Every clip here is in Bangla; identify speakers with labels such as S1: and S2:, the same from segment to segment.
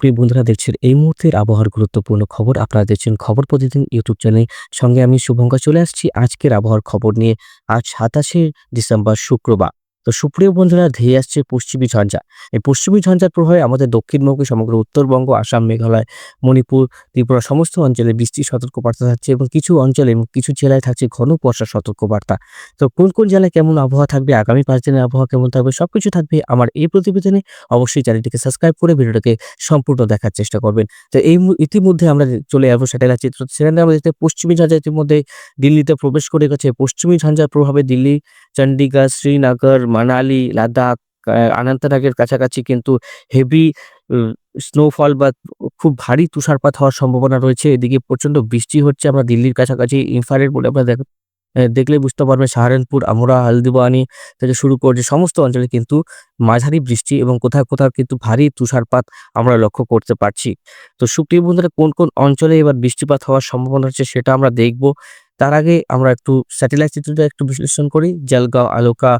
S1: সুপ্রিয় বন্ধুরা, দেখছেন এই মুহূর্তের আবহাওয়ার গুরুত্বপূর্ণ খবর। আপনারা দেখছেন খবর প্রতিদিন ইউটিউব চ্যানেল। সঙ্গে আমি শুভঙ্কা চলে আসছি। আজকের আবহাওয়ার খবর নিয়ে আজ সাতাশে ডিসেম্বর, শুক্রবার। তো সুপ্রিয় বন্ধুরা, ধেয়ে আসছে পশ্চিমী ঝঞ্ঝা। এই পশ্চিমী ঝঞ্ঝার প্রভাবে আমাদের দক্ষিণবঙ্গে, সমগ্র উত্তরবঙ্গ, আসাম, মেঘালয়, মণিপুর, ত্রিপুরা সমস্ত অঞ্চলে বৃষ্টির সতর্কবার্তা থাকছে এবং কিছু অঞ্চলে এবং কিছু জেলায় থাকছে ঘন বর্ষার সতর্কবার্তা। তো কোন কোন জেলায় কেমন আবহাওয়া থাকবে, আগামী পাঁচ দিনের আবহাওয়া কেমন থাকবে, সবকিছু থাকবে আমার এই প্রতিবেদনে। অবশ্যই চ্যানেলটিকে সাবস্ক্রাইব করে ভিডিওটাকে সম্পূর্ণ দেখার চেষ্টা করবেন। তো এই ইতিমধ্যে আমরা চলে যাব স্যাটেলাইট চিত্র। সেখানে আমরা দেখতে পশ্চিমী ঝঞ্ঝা ইতিমধ্যে দিল্লিতে প্রবেশ করে গেছে। পশ্চিমী ঝঞ্ঝার প্রভাবে দিল্লি চণ্ডীগড় শ্রীনগর মানালি, লাদাখ অনন্তনাগের কাছাকাছি কিন্তু হেভি স্নোফল বা খুব ভারী তুষারপাত হওয়ার সম্ভাবনা রয়েছে। এদিকে প্রচণ্ড বৃষ্টি হচ্ছে, আমরা দিল্লির কাছাকাছি ইনফ্রারেড বলে আমরা দেখ- দেখলে বুঝতে পারবেন সাহারানপুর, আমরা, হালদিবানি থেকে শুরু করে সমস্ত অঞ্চলে কিন্তু মাঝারি বৃষ্টি এবং কোথাও কোথাও কিন্তু ভারী তুষারপাত আমরা লক্ষ্য করতে পারছি। তো সুপ্রিয় বন্ধুরা, কোন কোন অঞ্চলে এবার বৃষ্টিপাত হওয়ার সম্ভাবনা হচ্ছে সেটা আমরা দেখব। তার আগে আমরা একটু স্যাটেলাইট চিত্রটা একটু বিশ্লেষণ করি। জলগাঁও, আলোকা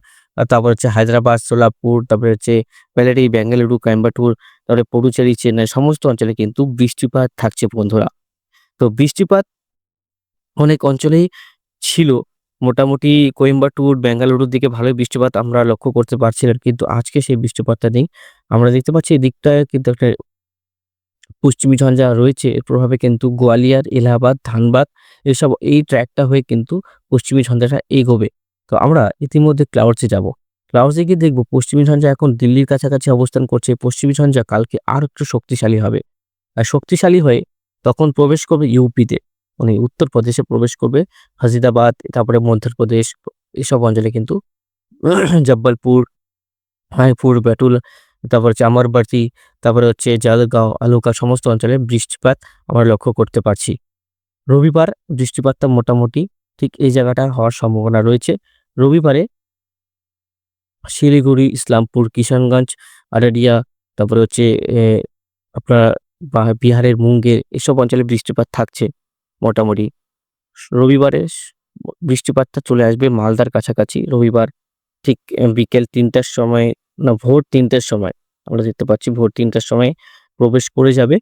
S1: তারপর হচ্ছে হায়দ্রাবাদ, সোলাপুর, তারপরে হচ্ছে প্যালেরি বেঙ্গালুরু কোয়েম্বাটুর, তারপরে পডুচেরি, চেন্নাই সমস্ত অঞ্চলে কিন্তু বৃষ্টিপাত থাকছে বন্ধুরা। তো বৃষ্টিপাত অনেক অঞ্চলেই ছিল। মোটামুটি কোয়েম্বাটুর বেঙ্গালুরুর দিকে ভালোই বৃষ্টিপাত আমরা লক্ষ্য করতে পারছিলাম, কিন্তু আজকে সেই বৃষ্টিপাতটা নেই। আমরা দেখতে পাচ্ছি এই দিকটায় কিন্তু একটা পশ্চিমী ঝঞ্ঝা রয়েছে। এর প্রভাবে কিন্তু গোয়ালিয়ার, এলাহাবাদ, ধানবাদ এসব, এই ট্র্যাকটা হয়ে কিন্তু পশ্চিমী ঝঞ্ঝাটা এগোবে। তো আমরা ইতিমধ্যে ক্লাউডসে যাব। ক্লাউডসে গিয়ে দেখব পশ্চিমী ঝঞ্ঝা এখন দিল্লির কাছাকাছি অবস্থান করছে। পশ্চিমী ঝঞ্ঝা কালকে আর একটু শক্তিশালী হবে। আর শক্তিশালী হয়ে তখন প্রবেশ করবে ইউপিতে। মানে উত্তরপ্রদেশে প্রবেশ করবে হাজিদাবাদ তারপরে মধ্যপ্রদেশ, এসব অঞ্চলে কিন্তু জব্বলপুর, রায়পুর ব্যাটুল তারপর হচ্ছে আমারবাটি তারপরে হচ্ছে জলগাঁও, আলুকা, সমস্ত অঞ্চলে বৃষ্টিপাত আমরা লক্ষ্য করতে পারছি। রবিবার বৃষ্টিপাতটা মোটামুটি ঠিক এই জায়গাটা হওয়ার সম্ভাবনা রয়েছে। রবিবারে শিলিগুড়ি, ইসলামপুর কিষানগঞ্জ আরারিয়া তারপরে হচ্ছে আপনার বিহারের মুঙ্গের এসব অঞ্চলে বৃষ্টিপাত থাকছে মোটামুটি। রবিবারে বৃষ্টিপাতটা চলে আসবে মালদার কাছাকাছি রবিবার ঠিক বিকেল তিনটার সময় না, ভোর তিনটার সময়। আমরা দেখতে পাচ্ছি ভোর তিনটার সময় প্রবেশ করে যাবে।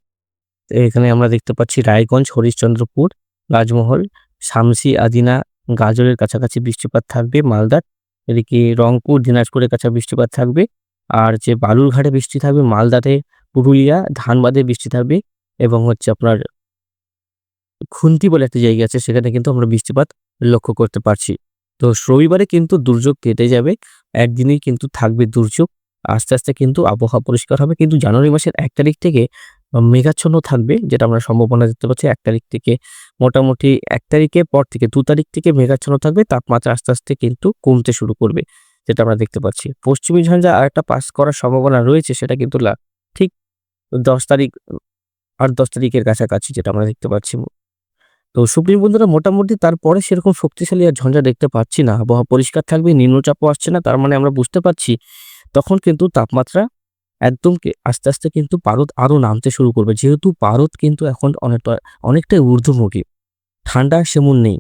S1: এখানে আমরা দেখতে পাচ্ছি রায়গঞ্জ, হরিশ্চন্দ্রপুর, রাজমহল, শামসি, আদিনা, গাজরের কাছাকাছি বৃষ্টিপাত থাকবে মালদার এদিকে রংপুর, দিনাজপুরের কাছে বৃষ্টিপাত থাকবে, আর যে বালুরঘাটে বৃষ্টি থাকবে, মালদাতে, পুরুলিয়া, ধানবাদে বৃষ্টি থাকবে এবং হচ্ছে আপনার খুন্তি বলে একটা জায়গা আছে, সেখানে কিন্তু আমরা বৃষ্টিপাত লক্ষ্য করতে পারছি। তো রবিবারে কিন্তু দুর্যোগ কেটে যাবে, একদিনেই কিন্তু থাকবে দুর্যোগ, আস্তে আস্তে কিন্তু আবহাওয়া পরিষ্কার হবে, কিন্তু জানুয়ারি মাসের এক তারিখ থেকে মেঘাচ্ছন্ন থাকবে, যেটা আমরা সম্ভাবনা দেখতে পাচ্ছি এক তারিখ থেকে। মোটামুটি এক তারিখের পর থেকে দু তারিখ থেকে মেঘাচ্ছন্ন থাকবে, তাপমাত্রা আস্তে আস্তে কিন্তু কমতে শুরু করবে, যেটা আমরা দেখতে পাচ্ছি। পশ্চিমী ঝঞ্ঝা আর একটা পাস করার সম্ভাবনা রয়েছে, সেটা কিন্তু ঠিক দশ তারিখ, আট দশ তারিখের কাছাকাছি, যেটা আমরা দেখতে পাচ্ছি। তো সুপ্রিম বন্ধুরা, মোটামুটি তারপরে সেরকম শক্তিশালী আর ঝঞ্ঝা দেখতে পাচ্ছি না। আবহাওয়া পরিষ্কার থাকবে, নিম্নচাপও আসছে না, তার মানে আমরা বুঝতে পারছি, তখন কিন্তু তাপমাত্রা একদম কে- আস্তে আস্তে কিন্তু পারদ আরও নামতে শুরু করবে। যেহেতু পারদ কিন্তু এখন অনেকটা অনেকটাই ঊর্ধ্বমুখী। ঠান্ডা সেমন নেই।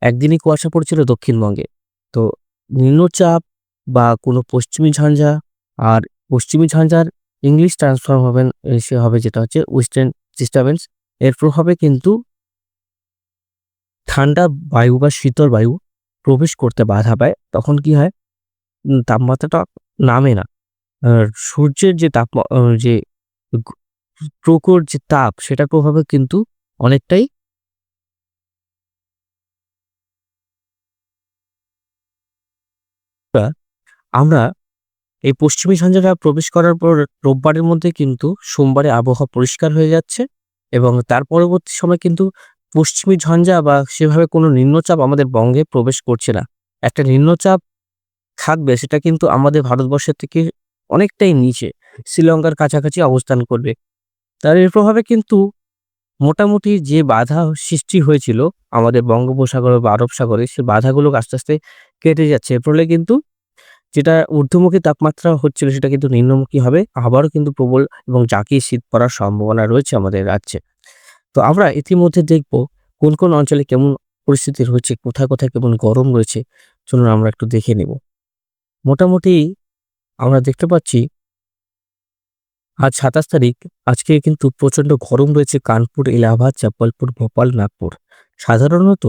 S1: একদিনই কুয়াশা পড়ছিল দক্ষিণবঙ্গে। তো নিম্নচাপ বা কোনো পশ্চিমী ঝঞ্ঝা আর পশ্চিমী ঝঞ্ঝার ইংলিশ ট্রান্সফর্ম হবে, সে হবে যেটা হচ্ছে ওয়েস্টার্ন ডিস্টারবেন্স। এর প্রভাবে কিন্তু ঠান্ডা বায়ু বা শীতল বায়ু প্রবেশ করতে বাধা পায়। তখন কি হয়? তাপমাত্রাটা নামে না। সূর্যের যে তাপ যে প্রখর যে তাপ, সেটার প্রভাবে কিন্তু অনেকটাই আমরা এই পশ্চিমী ঝঞ্ঝাটা প্রবেশ করার পর রোববারের মধ্যে কিন্তু সোমবারে আবহাওয়া পরিষ্কার হয়ে যাচ্ছে এবং তার পরবর্তী সময় কিন্তু পশ্চিমী ঝঞ্ঝা বা সেভাবে কোনো নিম্নচাপ আমাদের বঙ্গে প্রবেশ করছে না। একটা নিম্নচাপ থাকবে সেটা কিন্তু আমাদের ভারতবর্ষের থেকে অনেকটাই নিচে, শ্রীলঙ্কার কাছাকাছি অবস্থান করবে। তার এর প্রভাবে কিন্তু মোটামুটি যে বাধা সৃষ্টি হয়েছিল আমাদের বঙ্গোপসাগর বা আরব সাগরে, সে বাধাগুলো আস্তে আস্তে কেটে যাচ্ছে। ফলে কিন্তু যেটা ঊর্ধ্বমুখী তাপমাত্রা হচ্ছিল সেটা কিন্তু নিম্নমুখী হবে। আবারও কিন্তু প্রবল এবং জাঁকিয়ে শীত পড়ার সম্ভাবনা রয়েছে আমাদের রাজ্যে। তো আমরা ইতিমধ্যে দেখব কোন কোন অঞ্চলে কেমন পরিস্থিতি রয়েছে, কোথায় কোথায় কেমন গরম রয়েছে। চলুন আমরা একটু দেখে নেব। মোটামুটি আমরা দেখতে পাচ্ছি আজ সাতাশ তারিখ। আজকে কিন্তু প্রচণ্ড গরম রয়েছে কানপুর, এলাহাবাদ, জব্বলপুর, ভোপাল, নাগপুর। সাধারণত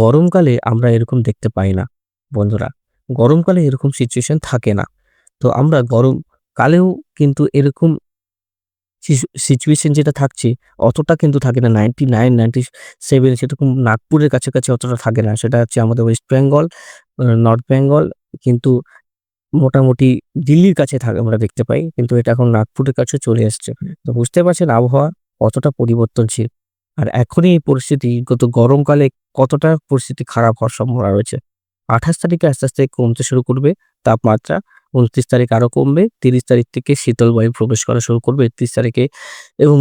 S1: গরমকালে আমরা এরকম দেখতে পাই না, বন্ধুরা। গরমকালে এরকম সিচুয়েশন থাকে না। তো আমরা গরমকালেও কিন্তু এরকম সিচুয়েশন যেটা থাকছে, অতটা কিন্তু থাকে না। নাইনটি নাইন নাইনটি সেভেন সেরকম নাগপুরের কাছাকাছি অতটা থাকে না। সেটা হচ্ছে আমাদের ওয়েস্ট বেঙ্গল নর্থ বেঙ্গল কিন্তু মোটামুটি দিল্লির কাছে থাকে, আমরা দেখতে পাই। কিন্তু এটা এখন নাগপুরের কাছে চলে আসছে তো বুঝতে পারছেন, আবহাওয়া কতটা পরিবর্তনশীল। আর এখনই এই পরিস্থিতি, গত গরমকালে কতটা পরিস্থিতি খারাপ হওয়ার সম্ভাবনা রয়েছে। আঠাশ তারিখে আস্তে আস্তে কমতে শুরু করবে তাপমাত্রা, উনত্রিশ তারিখ আরও কমবে, তিরিশ তারিখ থেকে শীতল বায়ু প্রবেশ করা শুরু করবে, একত্রিশ তারিখে এবং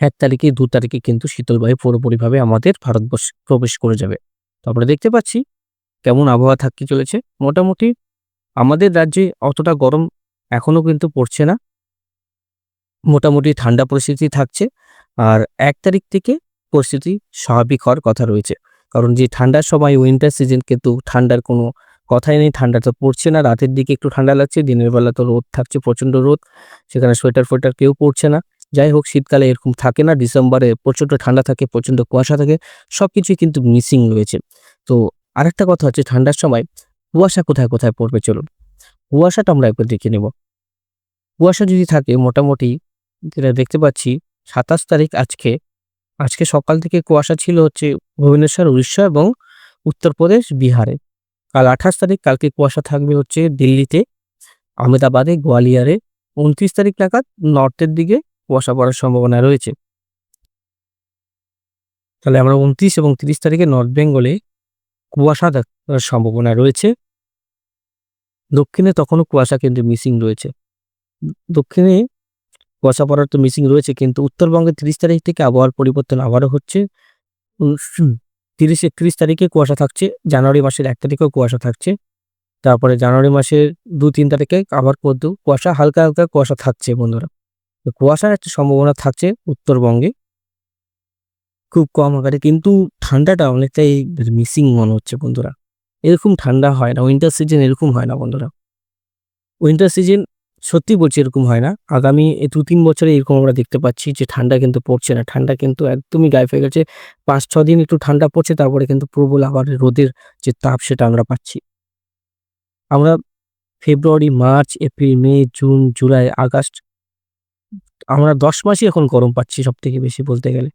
S1: এক তারিখে, দু তারিখে কিন্তু শীতল বায়ু পুরোপুরিভাবে আমাদের ভারতবর্ষে প্রবেশ করে যাবে। তো আমরা দেখতে পাচ্ছি, কেমন আবহাওয়া থাকতে চলেছে। মোটামুটি আমাদের রাজ্যে অতটা গরম এখনও কিন্তু পড়ছে না। মোটামুটি ঠান্ডা পরিস্থিতি থাকছে আর এক তারিখ থেকে পরিস্থিতি স্বাভাবিক হওয়ার কথা রয়েছে। কারণ যে ঠান্ডার সময় উইন্টার সিজন কিন্তু ঠান্ডার কোনো কথাই নেই, ঠান্ডা তো পড়ছে না, রাতের দিকে একটু ঠান্ডা লাগছে, দিনের বেলা তো রোদ থাকছে, প্রচণ্ড রোদ, সেখানে সোয়েটার ফোয়েটার কেউ পড়ছে না। যাই হোক, শীতকালে এরকম থাকে না, ডিসেম্বরে প্রচণ্ড ঠান্ডা থাকে, প্রচণ্ড কুয়াশা থাকে সব কিছুই কিন্তু মিসিং রয়েছে। তো আরেকটা কথা হচ্ছে ঠান্ডার সময় কুয়াশা কোথায় কোথায় পড়বে চলুন। কুয়াশাটা আমরা একবার দেখে নেব। কুয়াশা যদি থাকে, মোটামুটি যেটা দেখতে পাচ্ছি, সাতাশ তারিখ আজকে। আজকে সকাল থেকে কুয়াশা ছিল হচ্ছে ভুবনেশ্বর, উড়িষ্যা এবং উত্তরপ্রদেশ, বিহারে। কাল আঠাশ তারিখ, কালকে কুয়াশা থাকবে হচ্ছে দিল্লিতে, আহমেদাবাদে, গোয়ালিয়ারে। উনত্রিশ তারিখ নাগাদ নর্থের দিকে কুয়াশা পড়ার সম্ভাবনা রয়েছে। তাহলে আমরা উনত্রিশ এবং তিরিশ তারিখে নর্থ বেঙ্গলে কুয়াশা দেখার সম্ভাবনা রয়েছে। দক্ষিণে তখনও কুয়াশা কিন্তু মিসিং রয়েছে। দক্ষিণে কুয়াশা পড়ার তো মিসিং রয়েছে, কিন্তু উত্তরবঙ্গে তিরিশ তারিখ থেকে আবহাওয়ার পরিবর্তন আবারও হচ্ছে। তিরিশ একত্রিশ তারিখে কুয়াশা থাকছে, জানুয়ারি মাসের এক তারিখেও কুয়াশা থাকছে। তারপরে জানুয়ারি মাসের দু তিন তারিখে আবার পদ্ম কুয়াশা, হালকা হালকা কুয়াশা থাকছে বন্ধুরা। তো কুয়াশার একটা সম্ভাবনা থাকছে উত্তরবঙ্গে। খুব কম আকারে, কিন্তু ঠান্ডাটা অনেকটাই মিসিং মনে হচ্ছে বন্ধুরা। এরকম ঠান্ডা হয় না উইন্টার সিজন এরকম হয় না বন্ধুরা। উইন্টার সিজন সত্যি বলছি এরকম হয় না। আগামী দু তিন বছরে এরকম আমরা দেখতে পাচ্ছি যে ঠান্ডা কিন্তু পড়ছে না। ঠান্ডা কিন্তু একদমই গায়ে হয়ে গেছে। পাঁচ ছ দিন একটু ঠান্ডা পড়ছে, তারপরে কিন্তু প্রবল আবার রোদের যে তাপ সেটা আমরা পাচ্ছি। আমরা February, March, April, May, June, July, August আমরা দশ মাসই এখন গরম পাচ্ছি সব থেকে বেশি বলতে গেলে।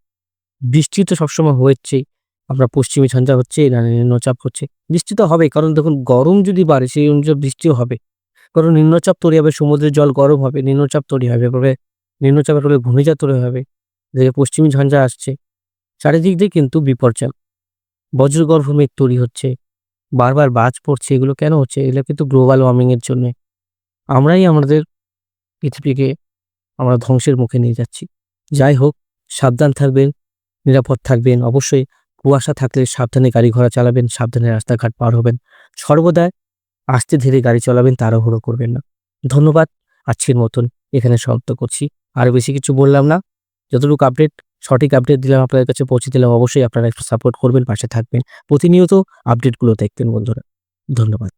S1: বৃষ্টি তো সবসময় হচ্ছেই আমরা পশ্চিমী ঝঞ্ঝা হচ্ছে নিম্নচাপ হচ্ছে। বৃষ্টি তো হবে কারণ দেখুন, গরম যদি বাড়ে, সেই অনুযায়ী বৃষ্টিও হবে। কারণ নিম্নচাপ তৈরি হবে, সমুদ্রের জল গরম হবে, নিম্নচাপ তৈরি হবে, এভাবে নিম্নচাপের ফলে ঘূর্ণিঝড় তৈরি হবে, যে পশ্চিমী ঝঞ্ঝা আসছে। চারিদিক দিয়ে কিন্তু বিপর্যয়। বজ্রগর্ভ মেঘ তৈরি হচ্ছে, বারবার বাজ পড়ছে, এগুলো কেন হচ্ছে? এগুলো কিন্তু গ্লোবাল ওয়ার্মিংয়ের জন্য। আমরাই আমাদের পৃথিবীকে আমরা ধ্বংসের মুখে নিয়ে যাচ্ছি। যাই হোক, সাবধান থাকবেন, নিরাপদ থাকবেন, অবশ্যই কুয়াশা থাকলে সাবধানে গাড়ি ঘোড়া চালাবেন, সাবধানে রাস্তাঘাট পার হবেন। সর্বদাই আস্তে ধীরে গাড়ি চালাবেন, তাড়াহুড়ো করবেন না। ধন্যবাদ, আজকের মতন এখানে সমাপ্ত করছি। আর বেশি কিছু বললাম না। যতটুকু আপডেট সঠিক আপডেট দিলাম আপনাদের কাছে পৌঁছে দিলাম, অবশ্যই আপনারা একটু সাপোর্ট করবেন, পাশে থাকবেন। প্রতিনিয়ত আপডেটগুলো দেখবেন বন্ধুরা। ধন্যবাদ।